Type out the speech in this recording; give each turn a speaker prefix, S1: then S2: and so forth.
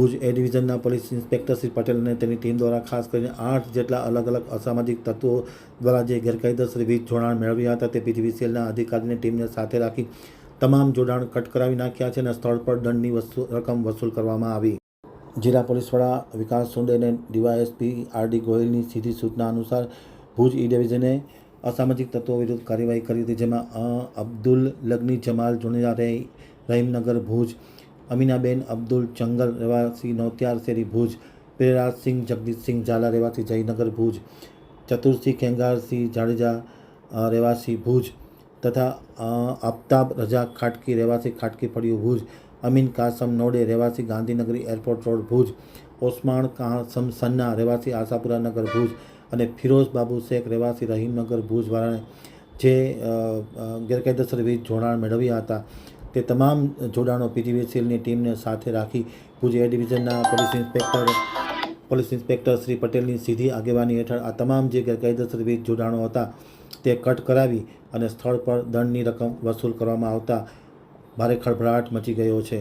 S1: Bhuj A ડિવિઝનના police inspector Shri Patel અને તેની ટીમ દ્વારા ખાસ કરીને આઠ જેટલા અલગ અલગ અસામાજિક તત્વો દ્વારા જે ગેરકાયદેસર વીજ જોડાણ મેળવ્યા હતા તે પીજીવીસીએલના અધિકારીની ટીમને સાથે રાખી તમામ જોડાણ કટ કરાવી નાખ્યા છે અને સ્થળ પર દંડની વસૂ રકમ વસૂલ કરવામાં આવી. જિલ્લા પોલીસ વડા વિકાસ સુંડે અને ડીવાયએસપી આર ડી ગોયલની સીધી સૂચના અનુસાર ભુજ ઈ ડિવિઝને અસામાજિક તત્વો વિરુદ્ધ કાર્યવાહી કરી હતી જેમાં અબ્દુલ લગ્ની જમાલ જુનેજા રે રહીમનગર, ભુજ અમીનાબેન, અબ્દુલ ચંગલ રહેવાસી નોતિયાર શેરી ભુજ પ્રેરાજસિંહ જગદીશસિંહ ઝાલા રહેવાસી જયનગર ભુજ, ચતુરસિંહ ખેંગારસિંહ જાડેજા રહેવાસી ભુજ તથા આફતાબ રજા ખાટકી રહેવાસી ખાટકી ફળિયું ભુજ, અમીન કાસમ નોડે રહેવાસી ગાંધીનગરી એરપોર્ટ રોડ ભુજ ઓસમાણ કાસમ સન્ના રહેવાસી આશાપુરા નગર ભુજ અને ફિરોઝ બાબુ શેખ રહેવાસી રહીમનગર ભુજ ભુજવાળાને જે ગેરકાયદેસર વીજ જોડાણ મેળવ્યા હતા. તે તમામ જોડાણો પીજીવીસીએલની ટીમને સાથે રાખી Bhuj A ડિવિઝનના police inspector police inspector Shri પટેલની સીધી આગેવાની હેઠળ આ તમામ જે ગેરકાયદેસર વીજ જોડાણો હતા તે કટ કરાવી અને સ્થળ પર દંડની રકમ વસૂલ કરવામાં આવતા ભારે ખળભળાટ મચી ગયો છે.